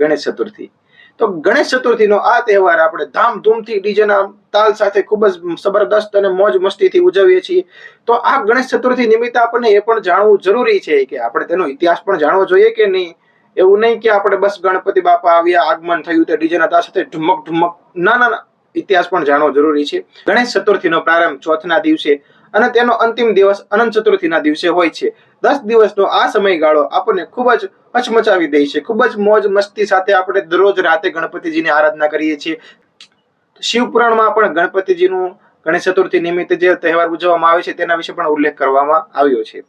ગણેશ ચતુર્થી. તો ગણેશ ચતુર્થીનો આ તહેવાર આપણે ધામધૂમથી ડીજેના તાલ સાથે ખૂબ જ જબરદસ્ત અને મોજ મસ્તીથી ઉજવીએ છીએ. તો આ ગણેશ ચતુર્થી નિમિત્તે આપણને એ પણ જાણવું જરૂરી છે કે આપણે તેનો ઇતિહાસ પણ જાણવો જોઈએ કે નહીં. એવું નહીં કે આપણે બસ ગણપતિ બાપા આવ્યા, આગમન થયું તે ડીજેના તાલ સાથે ઢુમક ઢુમક ના ના ના. ઇતિહાસ પણ જાણવો જરૂરી છે. ગણેશ ચતુર્થીનો પ્રારંભ ચોથના દિવસે અને તેનો અંતિમ દિવસ અનંત ચતુર્થીના દિવસે હોય છે. દસ દિવસનો આ સમયગાળો આપણને ખૂબ જ હચમચાવી દે છે. ખૂબ જ મોજ મસ્તી સાથે આપણે દરરોજ રાતે ગણપતિજીની આરાધના કરીએ છીએ. શિવપુરાણમાં પણ ગણપતિજીનું ગણેશ ચતુર્થી નિમિત્તે જે તહેવાર ઉજવવામાં આવે છે તેના વિશે પણ ઉલ્લેખ કરવામાં આવ્યો છે.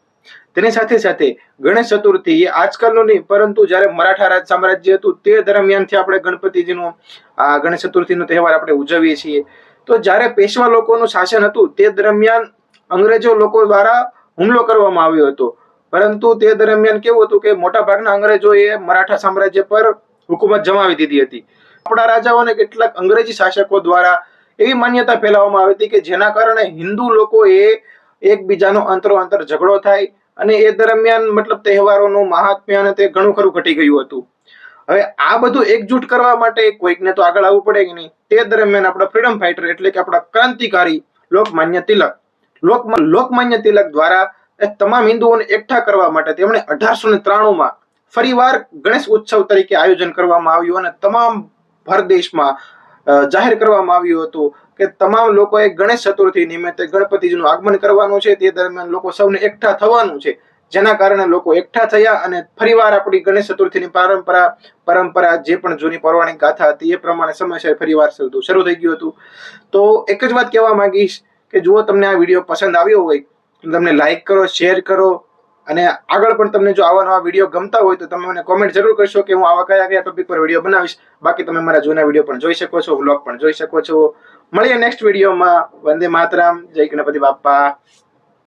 તેની સાથે સાથે ગણેશ ચતુર્થી એ આજકાલનું નહીં, પરંતુ જ્યારે મરાઠા રાજ સામ્રાજ્ય હતું, તે દરમિયાનથી આપણે ગણપતિજીનો, આ ગણેશ ચતુર્થીનો તહેવાર આપણે ઉજવીએ છીએ. તો જ્યારે પેશવા લોકોનું શાસન હતું, તે દરમિયાન અંગ્રેજો લોકો દ્વારા હુમલો કરવામાં આવ્યો હતો. પરંતુ તે દરમિયાન કેવું હતું કે મોટા ભાગના અંગ્રેજોએ મરાઠા સામ્રાજ્ય પર હુકુમત જમાવી દીધી હતી. આપણા રાજાઓને કેટલાક અંગ્રેજી શાસકો દ્વારા એવી માન્યતા ફેલાવવામાં આવી હતી કે જેના કારણે હિન્દુ લોકોએ એકબીજાનો અંતરો અંતર ઝઘડો થાય અને એ દરમિયાન મતલબ તહેવારોનું મહાત્મ્ય અને તે ઘણું ખરું ઘટી ગયું હતું. હવે આ બધું એકજૂટ કરવા માટે કોઈકને તો આગળ આવવું પડે કે નહીં? તે દરમિયાન આપણા ફ્રીડમ ફાઇટર એટલે કે આપણા ક્રાંતિકારી લોકમાન્ય તિલક. લોકમાન્ય તિલક દ્વારા તમામ હિન્દુઓને એકઠા કરવા માટે તેમણે અઢારસો ને ત્રાણુંમાં ફરીવાર ગણેશ ઉત્સવ તરીકે આયોજન કરવામાં આવ્યું અને તમામ ભારત દેશમાં જાહેર કરવામાં આવ્યું હતું કે તમામ લોકોએ ગણેશ ચતુર્થી નિમિત્તે ગણપતિજીનું આગમન કરવાનું છે. તે દરમિયાન લોકો સૌને એકઠા થવાનું છે. જેના કારણે લોકો એકઠા થયા અને ફરીવાર આપણી ગણેશ ચતુર્થીની પરંપરા પરંપરા જે પણ જૂની પૌરાણિક ગાથા હતી એ પ્રમાણે સમયસર ફરીવાર શરૂ થઈ ગયું હતું. તો એક જ વાત કહેવા માંગીશ કે જુઓ તમને આ વીડિયો પસંદ આવ્યો હોય તમને લાઈક કરો, શેર કરો અને આગળ પણ તમને જો આવા નવા વીડિયો ગમતા હોય તો તમે મને કોમેન્ટ જરૂર કરશો કે હું આવા કયા કયા ટોપિક પર વીડિયો બનાવીશ. બાકી તમે મારા જૂના વીડિયો પણ જોઈ શકો છો વ્લોગ પણ જોઈ શકો છો. મળીએ નેક્સ્ટ વિડીયોમાં વંદે માતરામ. જય ગણપતિ બાપ્પા